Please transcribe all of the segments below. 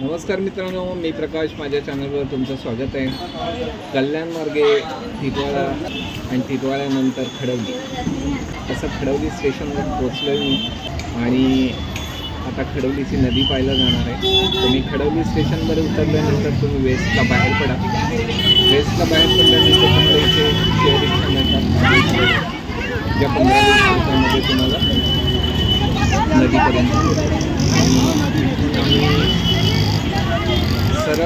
नमस्कार मित्रांनो मी प्रकाश. माझ्या चॅनलवर तुमचं स्वागत आहे. कल्याण मार्गे टिटवाळा आणि टिटवाळ्यानंतर खडवली. असं खडवली स्टेशनवर पोचलो आहे मी. आणि आता खडवलीची नदी पाहायला जाणार आहे. तुम्ही खडवली स्टेशनवर उतरल्यानंतर तुम्ही वेस्टला बाहेर पडा. वेस्टला बाहेर पडल्यानंतर तुम्हाला इथे शेअर रिक्षा मिळतात ज्या पंधरा वीस तुम्हाला नदीपर्यंत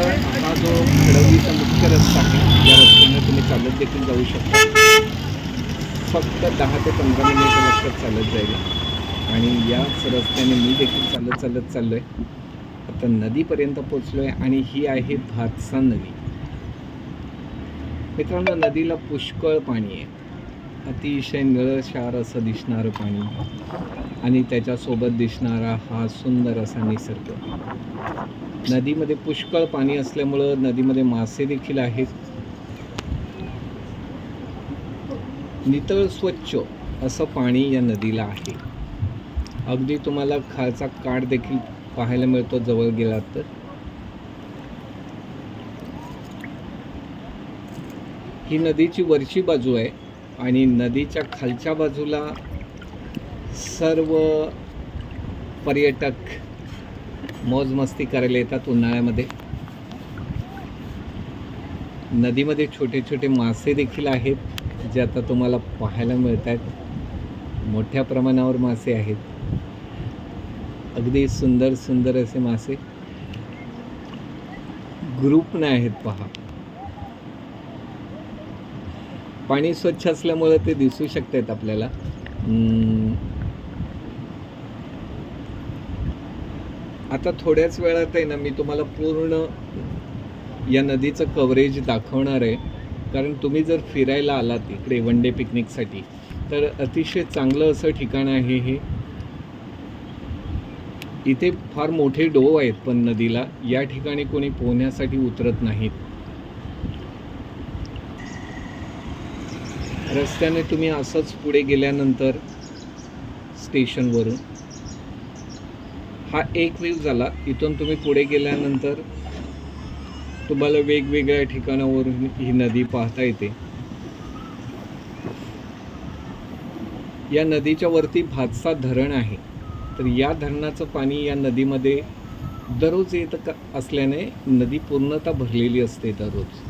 आणि हा जो घडवलीचा मुख्य रस्ता आहे या रस्त्याने तुम्ही चालत देखील जाऊ शकता फक्त दहा ते पंधरा मिनिटं लक्षात चालत जाईल आणि याच रस्त्याने मी देखील चालत चालत चाललो आहे आता नदीपर्यंत पोचलो आहे आणि ही आहे भातसा नदी मित्रांनो नदीला पुष्कळ पाणी आहे. अतिशय निळशार असं दिसणारं पाणी. आणि त्याच्यासोबत दिसणारा हा सुंदर असा निसर्ग. नदीमध्ये पुष्कळ पाणी असल्यामुळं नदीमध्ये मासे देखील आहेत. नितळ स्वच्छ असं पाणी या नदीला आहे. अगदी तुम्हाला खालचा काठ देखील पाहायला मिळतो जवळ गेलात तर. ही नदीची वरची बाजू आहे. आणि नदीच्या खालच्या बाजूला सर्व पर्यटक मौजमस्ती करायला येतात उन्हाळ्यामध्ये. नदीमध्ये छोटे छोटे मासे देखील आहेत जे आता तुम्हाला पाहायला मिळत आहेत मोठ्या प्रमाणावर मासे आहेत. अगदी सुंदर सुंदर असे मासे. ग्रुपने आहेत पहा. पाणी स्वच्छ असल्यामुळे ते दिसू शकतात आपल्याला. आता थोड्याच वेळात आहे ना मी तुम्हाला पूर्ण या नदीचं कव्हरेज दाखवणार आहे. कारण तुम्ही जर फिरायला आलात इकडे वन डे पिकनिकसाठी तर अतिशय चांगलं असं ठिकाण आहे हे. इथे फार मोठे डोव आहेत पण नदीला या ठिकाणी कोणी पोहण्यासाठी उतरत नाहीत. रस्त्याने तुम्ही असंच पुढे गेल्यानंतर स्टेशनवरून हा एक व्ह्यू झाला. इथून तुम्ही पुढे गेल्यानंतर तुम्हाला वेगवेगळ्या ठिकाणावरून ही नदी पाहता येते. या नदीच्या वरती भातसा धरण आहे. तर या धरणाचं पाणी या नदीमध्ये दररोज येत क- असल्याने नदी पूर्णतः भरलेली असते दररोज.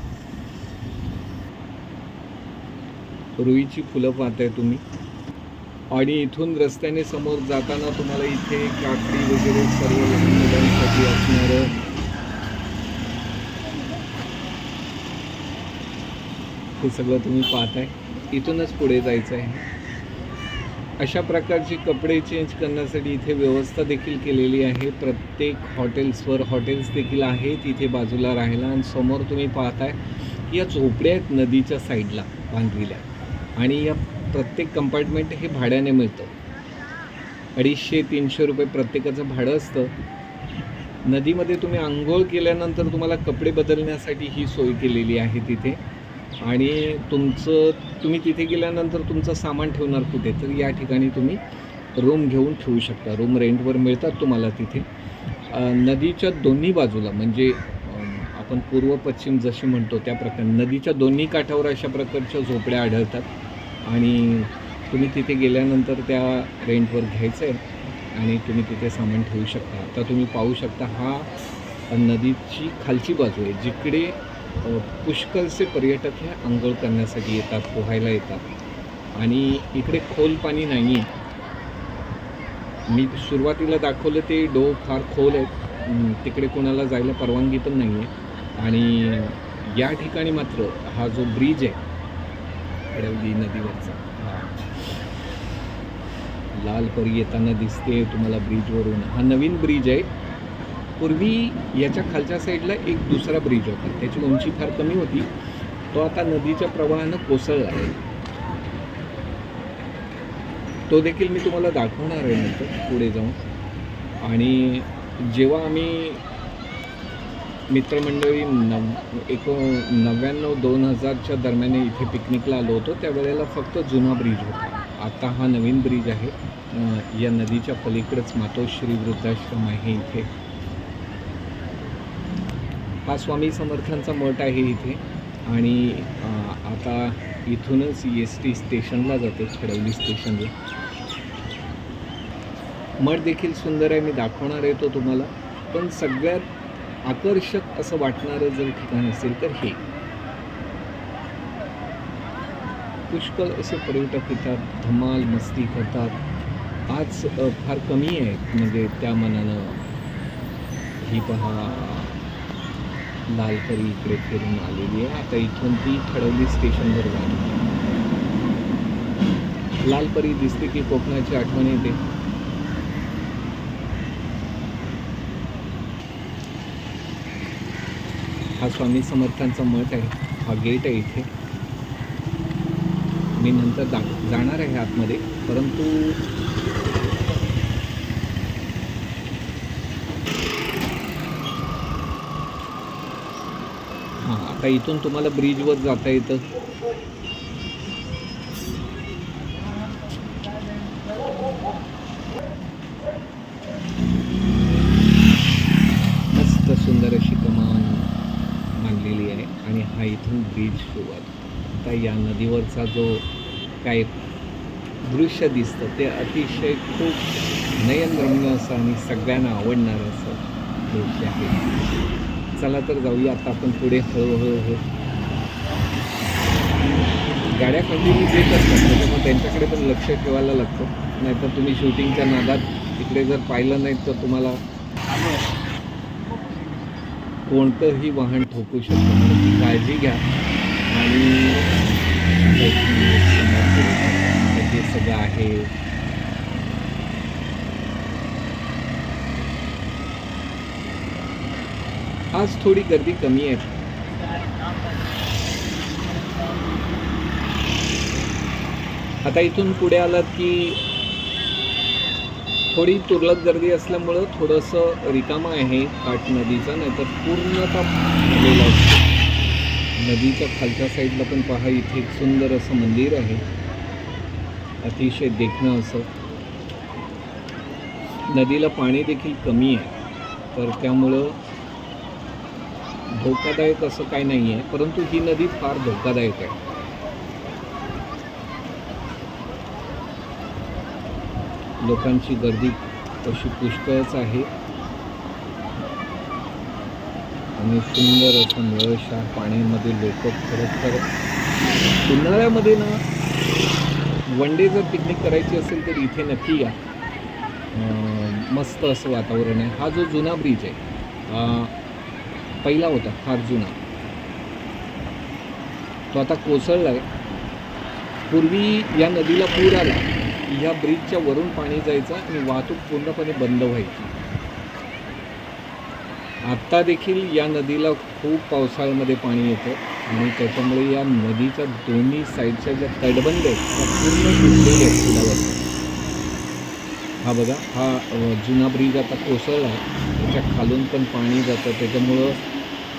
रुईची फुलं पाहताय तुम्ही. आणि इथून रस्त्याने समोर जाताना तुम्हाला इथे काकडी वगैरे सर्व लहान मुलांसाठी असणारं. हे सगळं तुम्ही पाहताय. इथूनच पुढे जायचं आहे अशा प्रकारची कपडे चेंज करण्यासाठी इथे व्यवस्था देखील केलेली आहे. प्रत्येक हॉटेल्सवर हॉटेल्स देखील आहेत इथे बाजूला राहायला. आणि समोर तुम्ही पाहताय या झोपड्या आहेत नदीच्या साईडला बांधलेल्या. आणि या प्रत्येक कंपार्टमेंट हे भाड्याने मिळतं. अडीचशे तीनशे रुपये प्रत्येकाचं भाडं असतं. नदीमध्ये तुम्ही आंघोळ केल्यानंतर तुम्हाला कपडे बदलण्यासाठी ही सोय केलेली आहे तिथे. आणि तुमचं तुम्ही तिथे गेल्यानंतर तुमचं सामान ठेवणार कुठे? तर या ठिकाणी तुम्ही रूम घेऊन ठेवू शकता. रूम रेंटवर मिळतात तुम्हाला तिथे. नदीच्या दोन्ही बाजूला म्हणजे आपण पूर्व पश्चिम जशी म्हणतो त्या प्रकारे. नदीच्या दोन्ही काठावर अशा प्रकारच्या झोपड्या आढळतात. आणि तुम्ही तिथे गेल्यानंतर त्या रेंटवर घ्यायचं आहे आणि तुम्ही तिथे सामान ठेवू शकता. आता तुम्ही पाहू शकता हा नदीची खालची बाजू आहे जिकडे पुष्कळचे पुष्कळसे पर्यटक हे आंघोळ करण्यासाठी येतात पोहायला येतात. आणि इकडे खोल पाणी नाही आहे मी सुरुवातीला दाखवलं ते डो फार खोल आहेत. तिकडे कोणाला जायला परवानगी पण नाही आहे आणि या ठिकाणी मात्र हा जो ब्रिज आहे अडवली नदीवरचा हा लाल परी येताना दिसते तुम्हाला ब्रिजवरून. हा नवीन ब्रिज आहे. पूर्वी याच्या खालच्या साईडला एक दुसरा ब्रिज होता. त्याची उंची फार कमी होती. तो आता नदीच्या प्रवाहानं कोसळला आहे. तो देखील मी तुम्हाला दाखवणार आहे नंतर पुढे जाऊन. आणि जेव्हा आम्ही मित्रमंडळी नव एको नव्याण्णव दोन हजारच्या दरम्यान इथे पिकनिकला आलो होतो. त्यावेळेला फक्त जुना ब्रिज होता. आता हा नवीन ब्रिज आहे. या नदीच्या पलीकडेच मातोश्री वृद्धाश्रम आहे इथे. हा स्वामी समर्थांचा मठ आहे इथे. आणि आता इथूनच एस टी स्टेशनला जाते खडवली स्टेशनला. मठ देखील सुंदर आहे. मी दाखवणार आहे तो तुम्हाला. पण सगळ्यात आकर्षक असं वाटणारं जर ठिकाण असेल तर हे. पुष्कळ असे पर्यटक येतात धमाल मस्ती करतात. आज फार कमी आहेत म्हणजे त्या मनानं. ही पहा लालकरी इकडे फिरून आलेली आहे. आता इथून ती ठरवली स्टेशनवर जाणार लालपरी दिसते की कोकणाची आठवण येते. हा स्वामी समर्थांचा मठ आहे. हा गेट आहे इथे. मी नंतर दा जाणार आहे आतमध्ये. परंतु हां आता इथून तुम्हाला ब्रिजवर जाता येतं. हा इथून ब्रिज सुरुवात. आता या नदीवरचा जो काय दृश्य दिसतं ते अतिशय खूप नयनरम्य असं आणि सगळ्यांना आवडणारं असं दृश्य आहे. चला तर जाऊया आता आपण पुढे हळूहळू गाड्या कंटिन्यू येत असतात त्याच्यामुळे त्यांच्याकडे पण लक्ष ठेवायला लागतं. नाहीतर तुम्ही शूटिंगच्या नादात इकडे जर पाहिलं नाही तर तुम्हाला कोणतंही वाहन ठोकू शकतं म्हणून ती काळजी घ्या. आणि हे सगळं आहे. आज थोडी गर्दी कमी आहे. आता इथून पुढे आलात की थोडी तुरळक गर्दी असल्यामुळं थोडंसं रिकामं आहे काठ नदीचं नाहीतर पूर्णतः भरलेलं असतो नदीच्या खालच्या साईडला पण पहा इथे एक सुंदर असं मंदिर आहे. अतिशय देखणं असं. नदीला पाणी देखील कमी आहे. तर त्यामुळं धोकादायक असं काही नाही आहे परंतु ही नदी फार धोकादायक आहे. लोकांची गर्दी अशी पुष्कळच आहे. आणि सुंदर असं निळशार पाण्यामध्ये लोक खरंच तर उन्हाळ्यामध्ये ना वन डे जर पिकनिक करायची असेल तर इथे नक्की या. मस्त असं वातावरण आहे. हा जो जुना ब्रिज आहे पहिला होता फार जुना. तो आता कोसळला आहे पूर्वी या नदीला पूर आला. ह्या ब्रिजच्या वरून पाणी जायचं आणि वाहतूक पूर्णपणे बंद व्हायची. आत्ता देखील या नदीला खूप पावसाळ्यामध्ये पाणी येतं आणि त्याच्यामुळे या नदीच्या दोन्ही साईडच्या ज्या तटबंद आहेत त्या पूर्ण तुटलेल्या आहेत पुलावर हा बघा हा जुना ब्रिज आता कोसळला आहे. त्याच्या खालून पण पाणी जातं. त्याच्यामुळं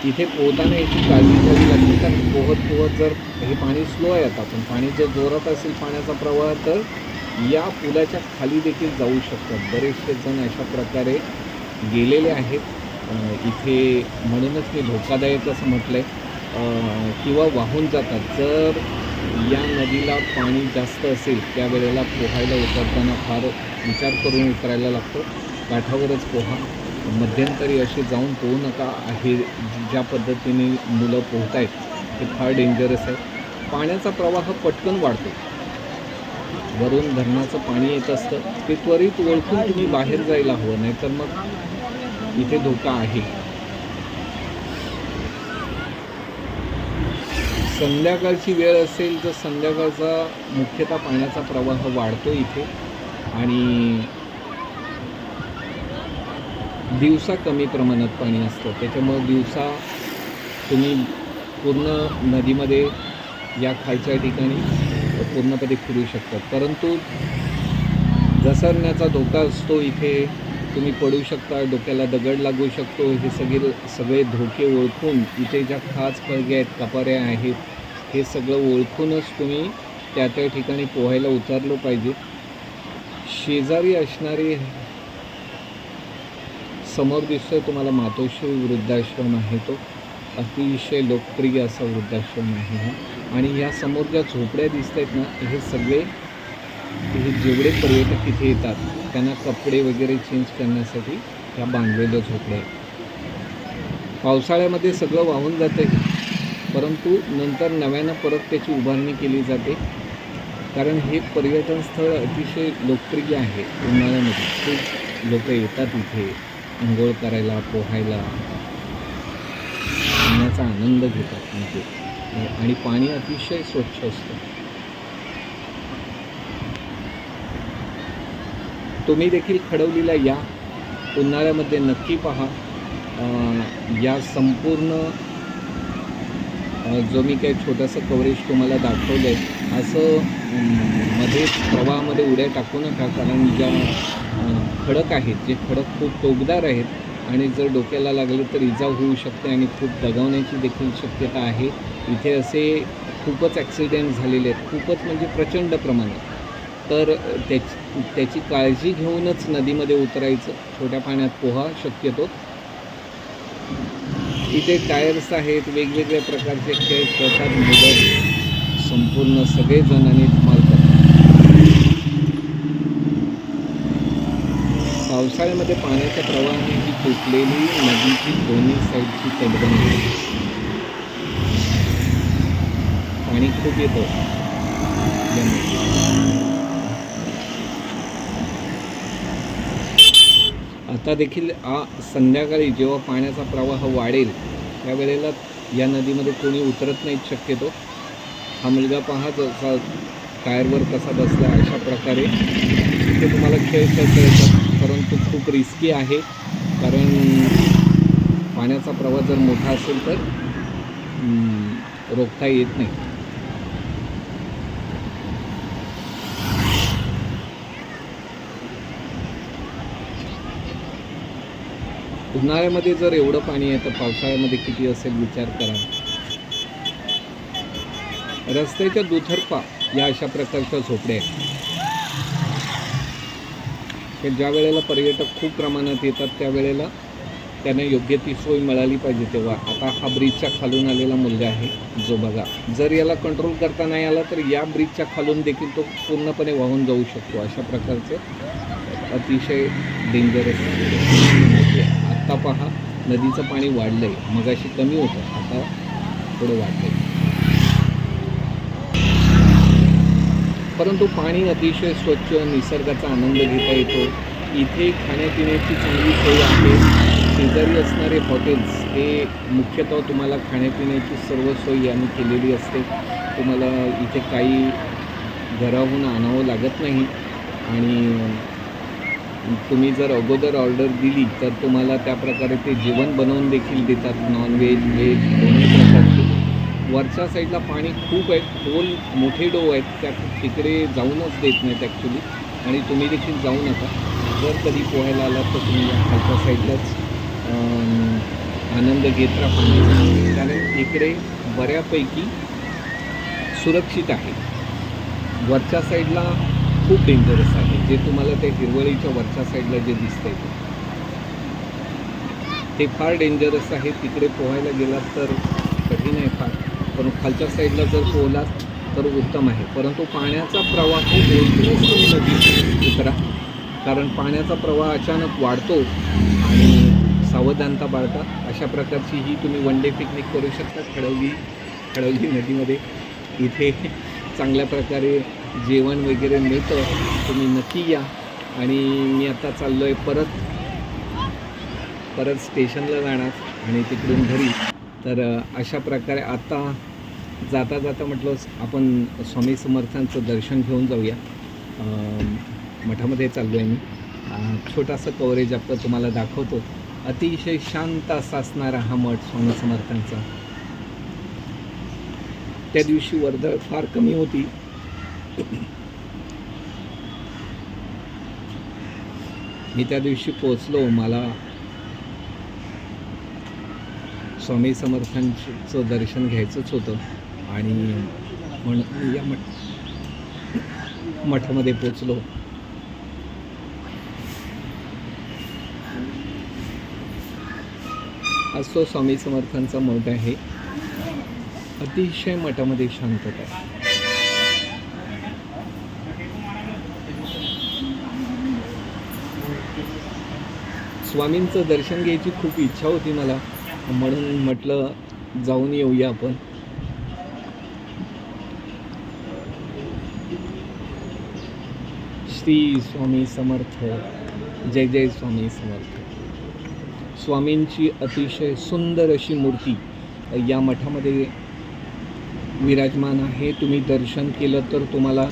तिथे पोहताना याची काळजी घ्यावी लागते. कारण पोहत पोहत जर हे पाणी स्लो आहे आता पण पाणी जर जोरात असेल पाण्याचा प्रवाह तर या पुलाच्या खाली देखील जाऊ शकतात बरेचसे जण अशा प्रकारे गेलेले आहेत. इथे म्हणूनच मी धोकादायक असं म्हटलं आहे किंवा वाहून जातात. जर या नदीला पाणी जास्त असेल त्यावेळेला पोहायला उतरताना फार विचार करून उतरायला लागतो. काठावरच पोहा. मध्यंतरी असे जाऊन पोहू नका. आहे ज्या पद्धतीने मुलं पोहत आहेत ते फार डेंजरस आहे. पाण्याचा प्रवाह पटकन वाढतो. वरून धरणाचं पाणी येत असतं ते त्वरित ओळखून तुम्ही बाहेर जायला हवं नाही तर मग इथे धोका आहे. संध्याकाळची वेळ असेल तर संध्याकाळचा मुख्यतः पाण्याचा प्रवाह वाढतो इथे आणि दिवसा कमी प्रमाणात पाणी असतं. त्याच्यामुळं दिवसा तुम्ही पूर्ण नदीमध्ये या खालच्या ठिकाणी पूर्णपणे फिरू शकतात. परंतु घसरण्याचा धोका असतो इथे. तुम्ही पडू शकता डोक्याला दगड लागू शकतो. हे सगळे सगळे धोके ओळखून इथे ज्या खास फळगे आहेत कपाऱ्या आहेत हे सगळं ओळखूनच तुम्ही त्या त्या ठिकाणी पोहायला उतरलो पाहिजे शेजारी असणारी समोर दिसतोय तुम्हाला मातोश्री वृद्धाश्रम आहे तो. अतिशय लोकप्रिय असा वृद्धाश्रम आहे हा. आणि या समोर ज्या झोपड्या दिसत आहेत ना हे सगळे हे जेवढे पर्यटक तिथे येतात त्यांना कपडे वगैरे चेंज करण्यासाठी ह्या बांधलेल्या झोपड्या आहेत. पावसाळ्यामध्ये सगळं वाहून जातं परंतु नंतर नव्यानं परत त्याची उभारणी केली जाते. कारण हे पर्यटन स्थळ अतिशय लोकप्रिय आहे उन्हाळ्यामध्ये. खूप लोक येतात इथे आंघोळ करायला पोहायला. पाण्याचा आनंद घेतात म्हणजे आणि पाणी अतिशय स्वच्छ असतं. तुम्ही देखील खडवलीला या. उन्हाळ्यामध्ये नक्की पहा. या संपूर्ण जो मी काही छोटासा कव्हरेज तुम्हाला दाखवलं आहे असं मध्ये प्रवाहामध्ये उड्या टाकू नका. कारण ज्या खडक आहेत जे खडक खूप टोकदार आहेत आणि जर डोक्याला लागलं तर इजा होऊ शकते आणि खूप दगावण्याची देखील शक्यता आहे. इथे असे खूपच ॲक्सिडेंट झालेले आहेत. खूपच म्हणजे प्रचंड प्रमाणात. तर त्याची त्याची काळजी घेऊनच नदीमध्ये उतरायचं. छोट्या पाण्यात पोहा शक्यतो. इथे टायर्स आहेत. वेगवेगळ्या प्रकारचे खेळ खेळतात. मुदत संपूर्ण सगळेजण आणि धमाल करतात पावसाळ्यामध्ये पाण्याच्या प्रवाहाने ही तुटलेली नदीची दोन्ही साईडची तटबंदी. पाणी खूप येतं. आता देखील आ संध्याकाळी जेव्हा पाण्याचा प्रवाह वाढेल त्यावेळेला या नदीमध्ये कोणी उतरत नाहीत शक्यतो. हा मुलगा पहा जसा टायरवर कसा बसला अशा प्रकारे. ते तुम्हाला खेळ खेळता येतात परंतु खूप रिस्की आहे. कारण पाण्याचा प्रवाह जर मोठा असेल तर रोखता येत नाही. उन्हाळ्यामध्ये जर एवढं पाणी आहे तर पावसाळ्यामध्ये किती असेल विचार करा. रस्त्याच्या दुथरपा या अशा प्रकारच्या झोपड्या आहेत. की ज्या वेळेला पर्यटक खूप प्रमाणात येतात त्यावेळेला त्यांना योग्य ती सोय मिळाली पाहिजे तेव्हा. आता हा ब्रिजच्या खालून आलेला मुलगा आहे जो बघा. जर याला कंट्रोल करता नाही आला तर या ब्रिजच्या खालून देखील तो पूर्णपणे वाहून जाऊ शकतो. अशा प्रकारचे अतिशय डेंजरस आत्ता पहा नदीचं पाणी वाढलं आहे मगाशी कमी होतं आता थोडं वाढलं आहे परंतु पाणी अतिशय स्वच्छ निसर्गाचा आनंद घेता येतो. इथे खाण्यापिण्याची चांगली सोय आहे. शेजारी असणारे हॉटेल्स हे मुख्यतः तुम्हाला खाण्यापिण्याची सर्व सोय यांनी केलेली असते. तुम्हाला इथे काही घराहून आणावं लागत नाही. आणि तुम्ही जर अगोदर ऑर्डर दिली तर तुम्हाला त्या प्रकारे ते जेवण बनवून देखील देतात. नॉनव्हेज व्हेज दोन्ही प्रकारचे वरच्या साईडला पाणी खूप आहे खोल मोठे डो आहेत. त्या तिकडे जाऊनच देत नाहीत ॲक्च्युली आणि तुम्ही देखील जाऊ नका. जर कधी पोहायला आलात तर तुम्ही या खालच्या साईडलाच आनंद घेत राहा. पाण्याचा कारण इकडे बऱ्यापैकी सुरक्षित आहे. वरच्या साईडला खूप डेंजरस आहे. जे तुम्हाला त्या हिरवळीच्या वरच्या साईडला जे दिसतंय ते. ते फार डेंजरस आहे. तिकडे पोहायला गेलात तर कठीण आहे फार. खालच्या साईडला जर पोहलात तर उत्तम आहे. परंतु पाण्याचा प्रवाह ओळखूनच तुम्ही नदी उतरा. कारण पाण्याचा प्रवाह अचानक वाढतो आणि सावधानता बाळगा. अशा प्रकारची ही तुम्ही वन डे पिकनिक करू शकता खडवली खडवली नदीमध्ये. इथे चांगल्या प्रकारे जेवण वगैरे मिळतं. तुम्ही नक्की या. आणि मी आता चाललो आहे परत परत स्टेशनला जाणार आणि तिकडून घरी. तर अशा प्रकारे आता जाता जाता म्हटलं आपण स्वामी समर्थांचं दर्शन घेऊन जाऊया. मठामध्ये चाललो आहे मी छोटासा कवरेज आपलं तुम्हाला दाखवतो. अतिशय शांत असा असणारा हा मठ स्वामी समर्थांचा. त्या दिवशी वर्दळ फार कमी होती. मी त्या दिवशी पोचलो मला स्वामी समर्थांचं दर्शन घ्यायचंच होतं. आणि म्हणून या मठ मठामध्ये पोचलो असतो स्वामी समर्थांचा मठ आहे. अतिशय मठामध्ये शांतता आहे. स्वामींचं दर्शन घ्यायची खूप इच्छा होती मला. म्हणून म्हटलं जाऊन येऊया आपण. श्री स्वामी समर्थ जय जय स्वामी समर्थ स्वामींची अतिशय सुंदर अशी मूर्ती या मठामध्ये विराजमान आहे. तुम्ही दर्शन केलं तर तुम्हाला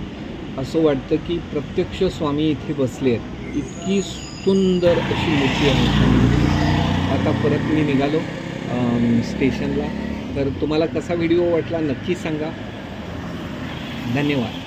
असं वाटतं की प्रत्यक्ष स्वामी इथे बसले आहेत. इतकी सुंदर अशी मूर्ती आहे आता परत मी निघालो स्टेशनला. तर तुम्हाला कसा व्हिडिओ वाटला नक्की सांगा. धन्यवाद.